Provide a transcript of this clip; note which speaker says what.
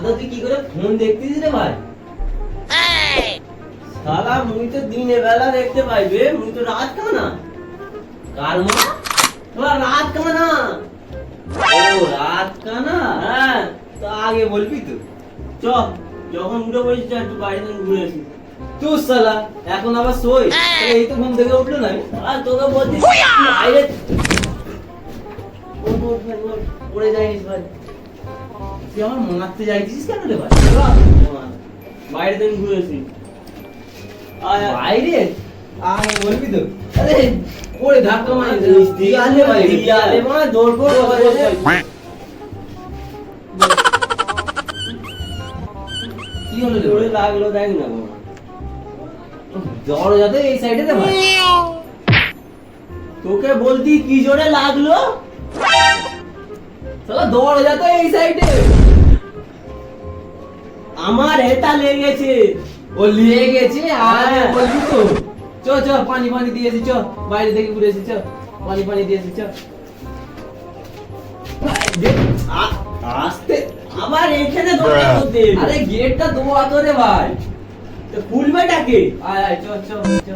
Speaker 1: সাদা তুই কি করে ফোন দেখতিস রে ভাই? শালা মুই তো দিনে বেলা দেখতে পাইবে মুই তো রাত কানা। কার মা? তোরা রাত কানা। ও রাত কানা? হ্যাঁ তো আগে বলবি তো। চ যখন উঠে বসে যা একটু বাইরে থেকে ঘুরে আসি। তুই শালা এখন আবার সই এই! তো ঘুম থেকে উঠল না আর তোকে বলছি বাইরে পড়ে যাইনিস ভাই। তুই আমার যাইছিস কেন রে ভাই? বাইরে আসি। বাইরে? বলবি তো। আরে ওরে ধাক্কা মারি দিয়ালে ভাই দিয়ালে মানে দৌড় করে কি হলো রে লাগল দেখ না জ্বর যাতে এই সাইডে রে ভাই। তোকে বলতি কি জোরে লাগল? দৌড় যাতে এই সাইডে। আমার এটা লেগেছে
Speaker 2: ও লিয়ে গেছে আর
Speaker 1: হ্যাঁ।
Speaker 2: বলবি তো। চ চ পানি পানি দিয়েছি চ বাইরে থেকে ঘুরে এসেছি চ। পানি পানি দিয়েছি চ।
Speaker 1: আস্তে। আবার এখানে দৌড়ে করতে
Speaker 2: আরে গেটটা দোয়া তো রে ভাই।
Speaker 1: খুলবে ডাকে
Speaker 2: আয় আয় চ চ চ।